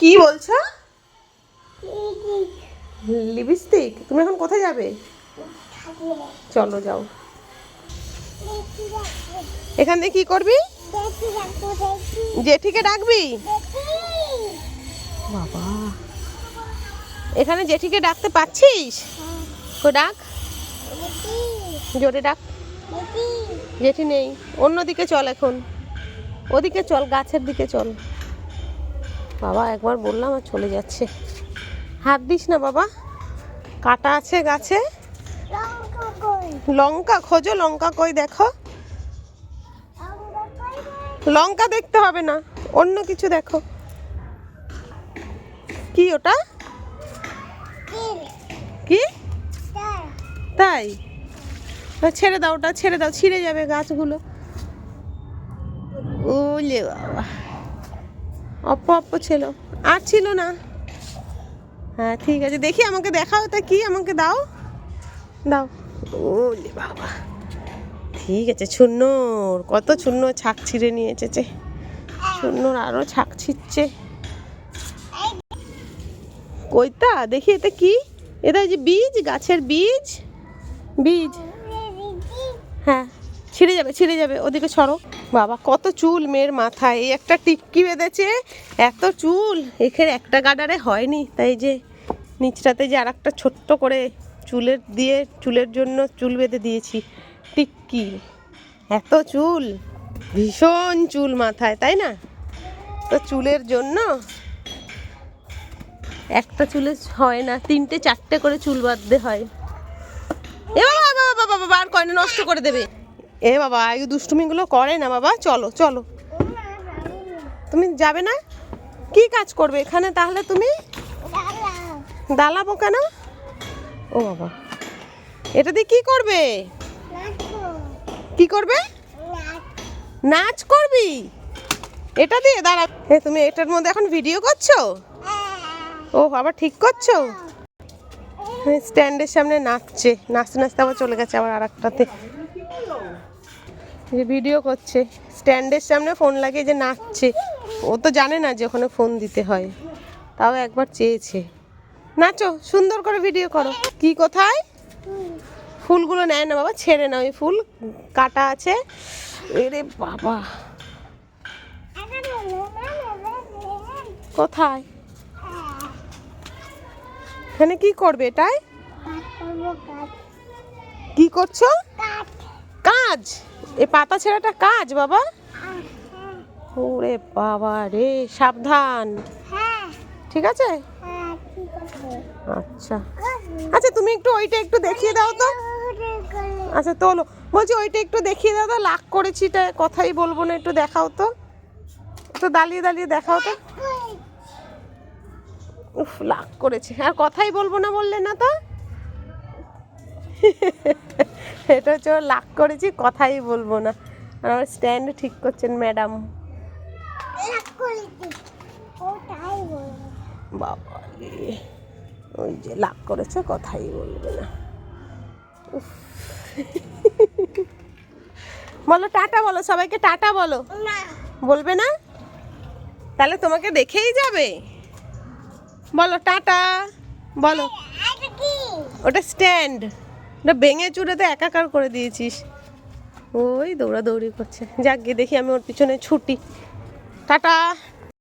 কি বলছো? লিপস্টিক। তুমি এখন কোথায় যাবে? চলো যাও। এখান কি করবি? জেঠিকে ডাকবি? বাবা। এখানে জেঠিকে ডাকতে পাচ্ছিস তো ডাক। জোরে ডাক। জেঠি নেই। অন্যদিকে চল এখন। ওদিকে চল, গাছের দিকে চল। বাবা, একবার বললাম আর চলে যাচ্ছে। হাত দিস না বাবা। কাটা আছে গাছে। লঙ্কা খোঁজো, লঙ্কা কই দেখো। লঙ্কা দেখতে হবে না, অন্য কিছু দেখো। কি ওটা? কি? তাই? ছেড়ে দাও ওটা, ছেড়ে দাও, ছিঁড়ে যাবে গাছগুলো। ওলে বাবা। অপ্প অপ্প ছিল। আর ছিল না। হ্যাঁ ঠিক আছে। দেখি আমাকে দেখাও তা কি, আমাকে দাও। দাও। ওলে বাবা। ঠিক আছে, ছুন্নর। কত ছুন্ন ছাক ছিঁড়ে নিয়ে এসেছে ছুন্নর আরও ছাক ছিঁড়ছে। কইতা দেখি এটা কি? এটা যে বীজ, গাছের বীজ। বীজ। হ্যাঁ। ছিঁড়ে যাবে ছিঁড়ে যাবে, ওদিকে সরো। বাবা, কত চুল মেয়ের মাথায়, এই একটা টিপকি বেঁধেছে। এত চুল এখানে একটা গাডারে হয়নি। তাই যে নিচটাতে যে আর একটা ছোট্ট করে চুলের দিয়ে, চুলের জন্য চুল বেঁধে দিয়েছি। টিক্কি এত চুল, ভীষণ চুল মাথায়, তাই না? তো চুলের জন্য একটা চুলে হয় না, তিনটে, চারটে করে চুল বাঁধতে হয়। এ বাবা বাবা বাবা বাবা আর কয়না নষ্ট করে দেবে? এ বাবা, এই দুষ্টুমিগুলো করে না বাবা। চলো চলো। তুমি যাবে না? কি কাজ করবে এখানে তাহলে তুমি? দালাবো কেন? ও বাবা। এটা দিয়ে কি করবে? কি করবে? নাচ করবি? এটা দিয়ে দাঁড়া। হ্যাঁ তুমি এটার মধ্যে এখন ভিডিও করছ? ও আবার ঠিক করছ? স্ট্যান্ডের সামনে নাচছে। নাচতে নাচতে আবার চলে গেছে আবার আর একটাতে যে ভিডিও করছে। স্ট্যান্ডের সামনে ফোন লাগিয়ে যে নাচছে। ও তো জানে না যে ওখানে ফোন দিতে হয়। তাও একবার চেয়েছে। নাচো সুন্দর করে ভিডিও করো। কি কোথায়? ফুলগুলো নেয় না বাবা ছেড়ে না ওই ফুল। কাটা আছে। এরে বাবা। কোথায়? এখানে কি করবে এটাই? কি করছ? কাজ। এই পাতা ছেঁড়াটা কাজ বাবা? ওরে বাবা রে সাবধান। ঠিক আছে? আচ্ছা। আচ্ছা তুমি একটু ওইটা একটু দেখিয়ে দাও তো। আচ্ছা তোলো। বলছি ওইটা একটু দেখিয়ে দাও তো লাখ করেছি এটা কথাই বলব না একটু দেখাও তো। একটু দাঁড়িয়ে দাঁড়িয়ে দেখাও তো। উফ লাখ করেছে। আর কথাই বলব না বললে না তো? এটা হচ্ছে লাখ করেছি কথাই বলব না। আর আমার স্ট্যান্ড ঠিক করছেন ম্যাডাম বাবা ওই যে লাখ করেছে কথাই বলবে না। বলো টাটা বলো সবাইকে টাটা বলো। বলবে না? তাহলে তোমাকে দেখেই যাবে। বলো টাটা। বলো। ওটা স্ট্যান্ড ওটা ভেঙে চুড়ে তো একাকার করে দিয়েছিস। ওই দৌড়াদৌড়ি করছে। যাক গিয়ে দেখি আমি ওর পিছনে ছুটি। টাটা।